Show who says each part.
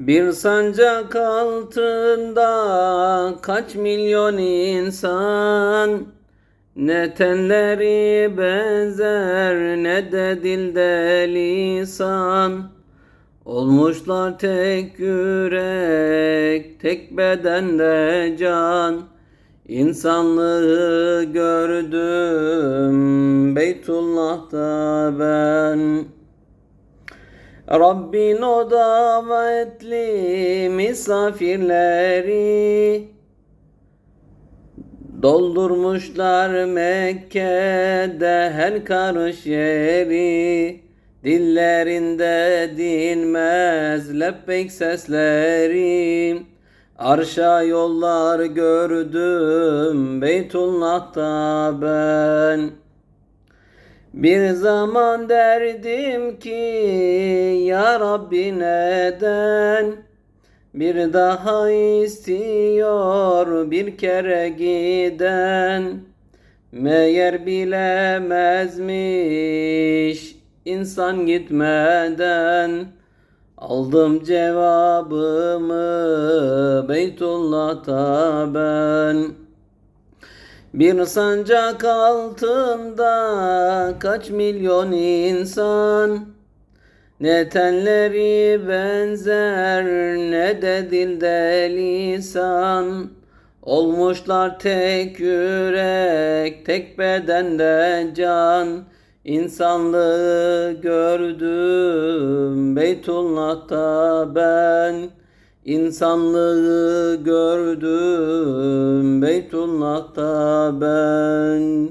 Speaker 1: Bir sancak altında kaç milyon insan? Ne tenleri benzer ne de dilde lisan. Olmuşlar tek yürek, tek bedende can. İnsanlığı gördüm Beytullah'ta ben Rabbin o davetli misafirleri Doldurmuşlar Mekke'de her karış yeri. Dillerinde dinmez lebbeyk sesleri. Arşa yollar gördüm Beytullah'ta ben bir zaman derdim ki ya Rabbi neden? Bir daha istiyor bir kere giden. Meğer bilemezmiş insan gitmeden. Aldım cevabımı Beytullah'ta ben bir sancak altında kaç milyon insan? Ne tenleri benzer ne de dilde lisan. Olmuşlar tek yürek tek bedende can. İnsanlığı gördüm Beytullah'ta ben İnsanlığı gördüm Beytullah'ta ben